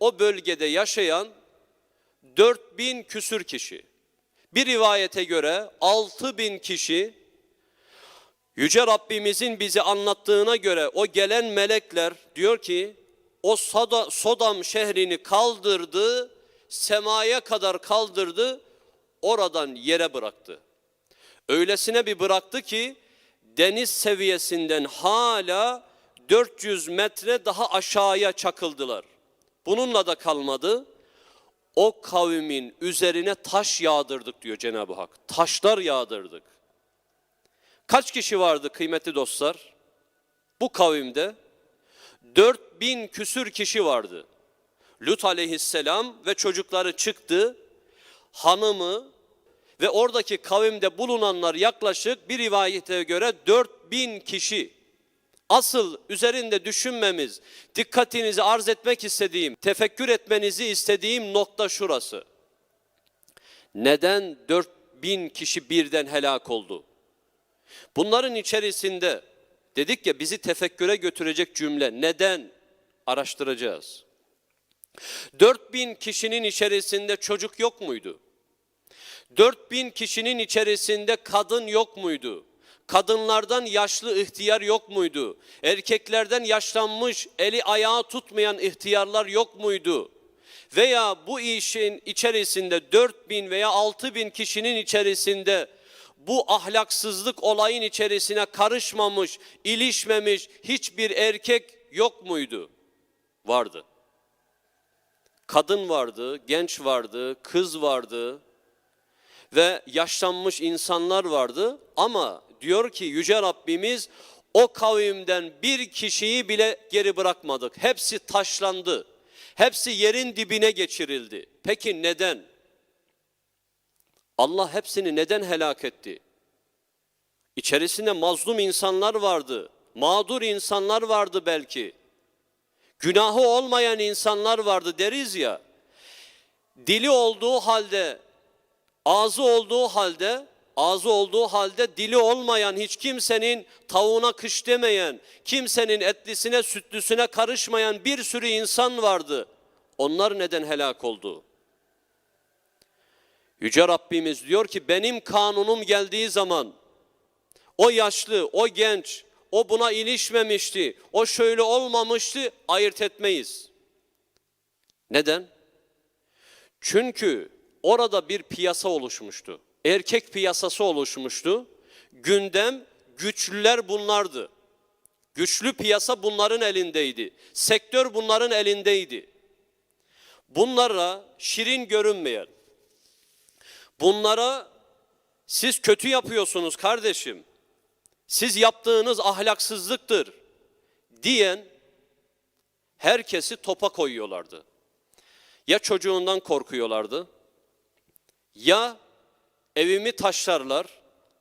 o bölgede yaşayan 4000 küsür kişi. Bir rivayete göre 6000 kişi Yüce Rabbimizin bize anlattığına göre o gelen melekler diyor ki o Soda- Sodam şehrini kaldırdı, semaya kadar kaldırdı, oradan yere bıraktı. Öylesine bir bıraktı ki deniz seviyesinden hala 400 metre daha aşağıya çakıldılar. Bununla da kalmadı. O kavmin üzerine taş yağdırdık diyor Cenab-ı Hak. Taşlar yağdırdık. Kaç kişi vardı kıymetli dostlar? Bu kavimde 4000 küsür kişi vardı. Lut aleyhisselam ve çocukları çıktı. Hanımı ve oradaki kavimde bulunanlar yaklaşık bir rivayete göre 4000 kişi. Asıl üzerinde düşünmemiz, dikkatinizi arz etmek istediğim, tefekkür etmenizi istediğim nokta şurası. Neden 4000 kişi birden helak oldu? Bunların içerisinde dedik ya bizi tefekküre götürecek cümle neden araştıracağız. 4000 kişinin içerisinde çocuk yok muydu? 4000 kişinin içerisinde kadın yok muydu? Kadınlardan yaşlı ihtiyar yok muydu? Erkeklerden yaşlanmış, eli ayağı tutmayan ihtiyarlar yok muydu? Veya bu işin içerisinde 4000 veya 6000 kişinin içerisinde bu ahlaksızlık olayın içerisine karışmamış, ilişmemiş hiçbir erkek yok muydu? Vardı. Kadın vardı, genç vardı, kız vardı ve yaşlanmış insanlar vardı ama diyor ki yüce Rabbimiz o kavimden bir kişiyi bile geri bırakmadık. Hepsi taşlandı. Hepsi yerin dibine geçirildi. Peki neden? Allah hepsini neden helak etti? İçerisinde mazlum insanlar vardı. Mağdur insanlar vardı belki. Günahı olmayan insanlar vardı deriz ya. Dili olduğu halde, ağzı olduğu halde, ağzı olduğu halde dili olmayan hiç kimsenin tavuğuna kış demeyen, kimsenin etlisine sütlüsüne karışmayan bir sürü insan vardı. Onlar neden helak oldu? Yüce Rabbimiz diyor ki benim kanunum geldiği zaman o yaşlı, o genç, o buna ilişmemişti, o şöyle olmamıştı ayırt etmeyiz. Neden? Çünkü orada bir piyasa oluşmuştu. Erkek piyasası oluşmuştu. Gündem güçlüler bunlardı. Güçlü piyasa bunların elindeydi. Sektör bunların elindeydi. Bunlara şirin görünmeyen, bunlara siz kötü yapıyorsunuz kardeşim, siz yaptığınız ahlaksızlıktır diyen herkesi topa koyuyorlardı. Ya çocuğundan korkuyorlardı, ya evimi taşlarlar,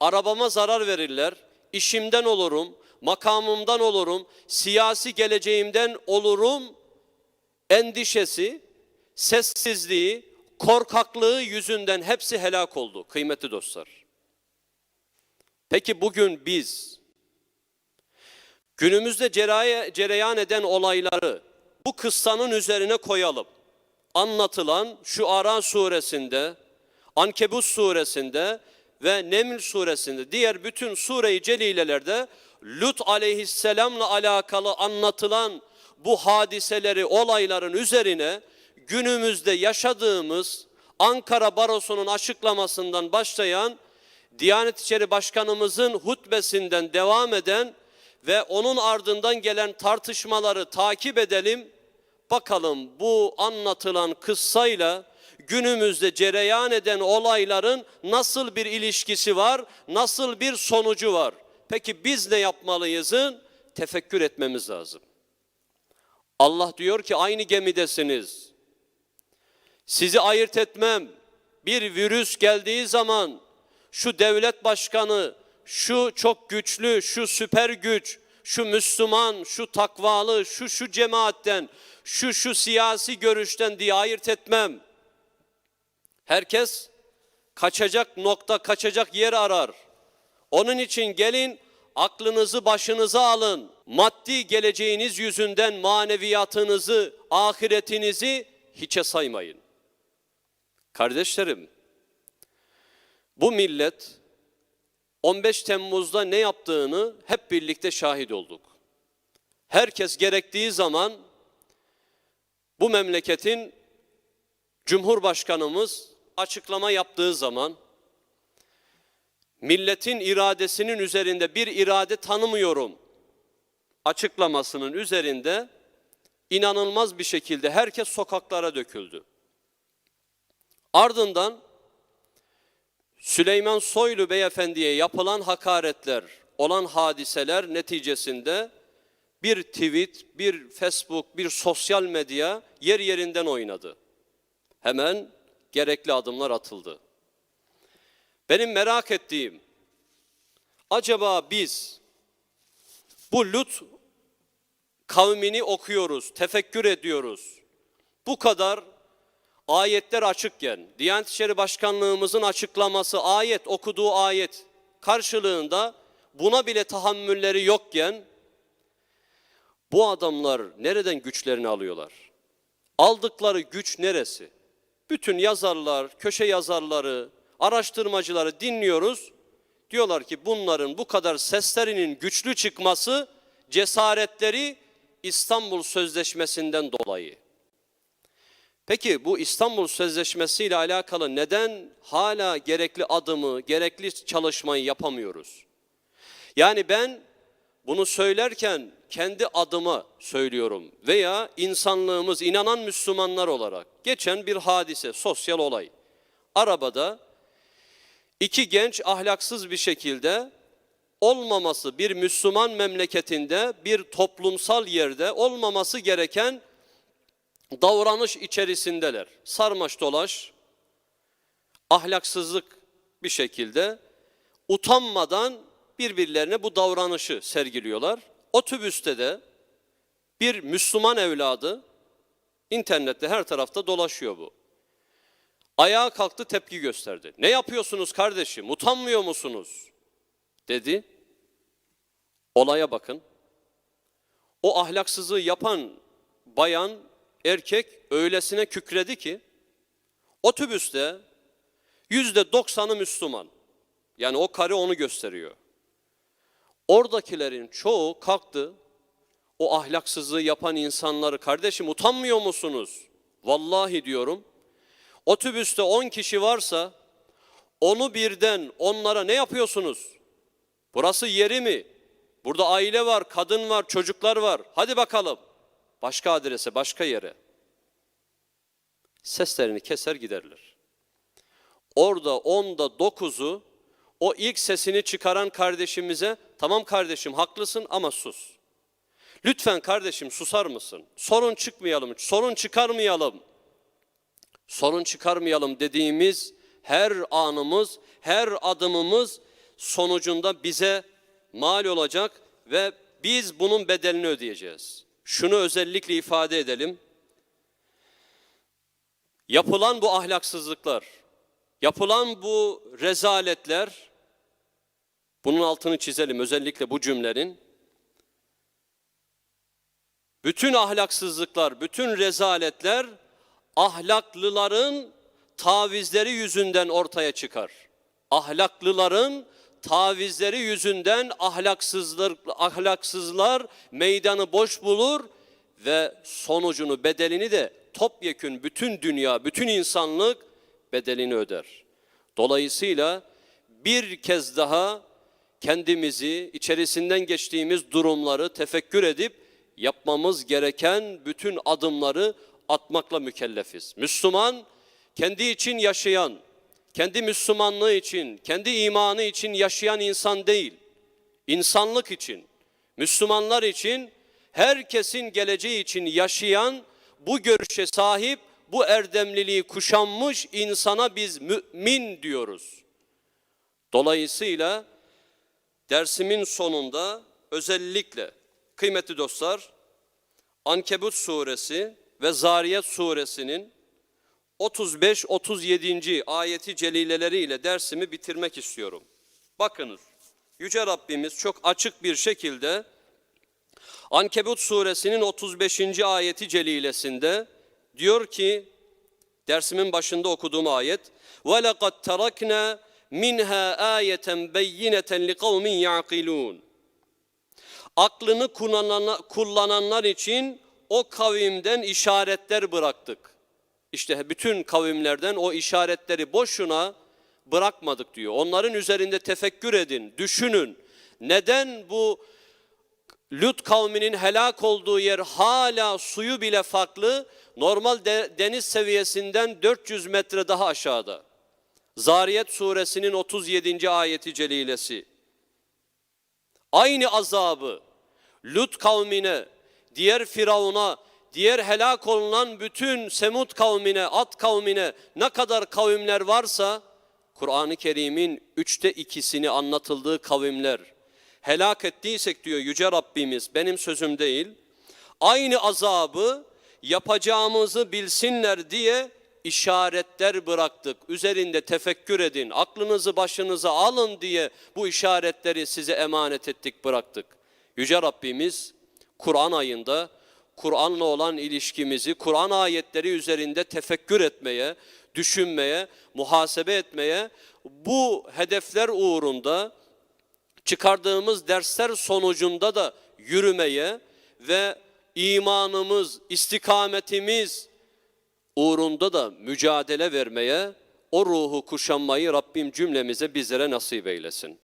arabama zarar verirler, işimden olurum, makamımdan olurum, siyasi geleceğimden olurum endişesi, sessizliği, korkaklığı yüzünden hepsi helak oldu kıymetli dostlar. Peki bugün biz günümüzde cereyan eden olayları bu kıssanın üzerine koyalım. Anlatılan şu Ara suresinde, Ankebut suresinde ve Neml suresinde diğer bütün sure-i celilelerde Lut aleyhisselamla alakalı anlatılan bu hadiseleri, olayların üzerine günümüzde yaşadığımız Ankara Barosu'nun açıklamasından başlayan Diyanet İşleri Başkanımızın hutbesinden devam eden ve onun ardından gelen tartışmaları takip edelim. Bakalım bu anlatılan kıssayla günümüzde cereyan eden olayların nasıl bir ilişkisi var, nasıl bir sonucu var? Peki biz ne yapmalıyızın? Tefekkür etmemiz lazım. Allah diyor ki aynı gemidesiniz. Sizi ayırt etmem. Bir virüs geldiği zaman şu devlet başkanı, şu çok güçlü, şu süper güç, şu Müslüman, şu takvalı, şu şu cemaatten, şu şu siyasi görüşten diye ayırt etmem. Herkes kaçacak nokta, kaçacak yer arar. Onun için gelin aklınızı başınıza alın. maddi geleceğiniz yüzünden maneviyatınızı, ahiretinizi hiçe saymayın. Kardeşlerim, bu millet 15 Temmuz'da ne yaptığını hep birlikte şahit olduk. Herkes gerektiği zaman bu memleketin Cumhurbaşkanımız açıklama yaptığı zaman milletin iradesinin üzerinde bir irade tanımıyorum açıklamasının üzerinde inanılmaz bir şekilde herkes sokaklara döküldü. Ardından Süleyman Soylu beyefendiye yapılan hakaretler, olan hadiseler neticesinde bir tweet, bir Facebook, bir sosyal medya yer yerinden oynadı. Hemen gerekli adımlar atıldı. Benim merak ettiğim, acaba biz bu Lut kavmini okuyoruz, tefekkür ediyoruz. Bu kadar ayetler açıkken, Diyanet İşleri Başkanlığımızın açıklaması, ayet, okuduğu ayet karşılığında buna bile tahammülleri yokken, bu adamlar nereden güçlerini alıyorlar? Aldıkları güç neresi? Bütün yazarlar, köşe yazarları, araştırmacıları dinliyoruz. Diyorlar ki bunların bu kadar seslerinin güçlü çıkması cesaretleri İstanbul Sözleşmesi'nden dolayı. Peki bu İstanbul Sözleşmesi ile alakalı neden hala gerekli adımı, gerekli çalışmayı yapamıyoruz? Yani ben bunu söylerken kendi adıma söylüyorum veya insanlığımız inanan Müslümanlar olarak geçen bir hadise, sosyal olay. Arabada iki genç ahlaksız bir şekilde olmaması bir Müslüman memleketinde bir toplumsal yerde olmaması gereken davranış içerisindeler. Sarmaş dolaş, ahlaksızlık bir şekilde utanmadan birbirlerine bu davranışı sergiliyorlar. Otobüste de bir Müslüman evladı internette her tarafta dolaşıyor bu. Ayağa kalktı tepki gösterdi. Ne yapıyorsunuz kardeşim? Utanmıyor musunuz? Dedi. Olaya bakın. O ahlaksızlığı yapan bayan, erkek öylesine kükredi ki otobüste yüzde doksanı Müslüman. Yani o karı onu gösteriyor. Oradakilerin çoğu kalktı. O ahlaksızlığı yapan insanları kardeşim utanmıyor musunuz? Vallahi diyorum. Otobüste 10 kişi varsa onu birden onlara ne yapıyorsunuz? Burası yeri mi? Burada aile var, kadın var, çocuklar var. Hadi bakalım. Başka adrese, başka yere. Seslerini keser giderler. Orada onda dokuzu o ilk sesini çıkaran kardeşimize tamam kardeşim haklısın ama sus. Lütfen kardeşim susar mısın? Sorun çıkmayalım, sorun çıkarmayalım. Sorun çıkarmayalım dediğimiz her anımız, her adımımız sonucunda bize mal olacak ve biz bunun bedelini ödeyeceğiz. Şunu özellikle ifade edelim. Yapılan bu ahlaksızlıklar, yapılan bu rezaletler, bunun altını çizelim özellikle bu cümlenin. Bütün ahlaksızlıklar, bütün rezaletler ahlaklıların tavizleri yüzünden ortaya çıkar. Ahlaklıların tavizleri yüzünden ahlaksızlar, ahlaksızlar meydanı boş bulur ve sonucunu bedelini de topyekün bütün dünya, bütün insanlık bedelini öder. Dolayısıyla bir kez daha kendimizi içerisinden geçtiğimiz durumları tefekkür edip yapmamız gereken bütün adımları atmakla mükellefiz. Müslüman kendi için yaşayan, kendi Müslümanlığı için, kendi imanı için yaşayan insan değil. İnsanlık için, Müslümanlar için, herkesin geleceği için yaşayan, bu görüşe sahip, bu erdemliliği kuşanmış insana biz mümin diyoruz. Dolayısıyla dersimin sonunda özellikle kıymetli dostlar Ankebut suresi ve Zariyet suresinin 35-37. ayeti celileleriyle dersimi bitirmek istiyorum. Bakınız Yüce Rabbimiz çok açık bir şekilde Ankebut suresinin 35. ayeti celilesinde diyor ki dersimin başında okuduğum ayet وَلَقَدْ تَرَكْنَا minha ayeten beyineten li kavmin yaqilun. Aklını kullananlar için o kavimden işaretler bıraktık. İşte bütün kavimlerden o işaretleri boşuna bırakmadık diyor. Onların üzerinde tefekkür edin, düşünün. Neden bu Lüt kavminin helak olduğu yer hala suyu bile farklı, normal de, deniz seviyesinden 400 metre daha aşağıda. Zariyet suresinin 37. ayeti celilesi. Aynı azabı Lut kavmine, diğer Firavun'a, diğer helak olunan bütün Semud kavmine, At kavmine ne kadar kavimler varsa Kur'an-ı Kerim'in üçte ikisini anlatıldığı kavimler helak ettiysek diyor Yüce Rabbimiz benim sözüm değil. Aynı azabı yapacağımızı bilsinler diye işaretler bıraktık. Üzerinde tefekkür edin, aklınızı başınıza alın diye bu işaretleri size emanet ettik, bıraktık. Yüce Rabbimiz Kur'an ayında Kur'an'la olan ilişkimizi Kur'an ayetleri üzerinde tefekkür etmeye, düşünmeye, muhasebe etmeye, bu hedefler uğrunda çıkardığımız dersler sonucunda da yürümeye ve imanımız, istikametimiz uğrunda da mücadele vermeye, o ruhu kuşanmayı Rabbim cümlemize bizlere nasip eylesin.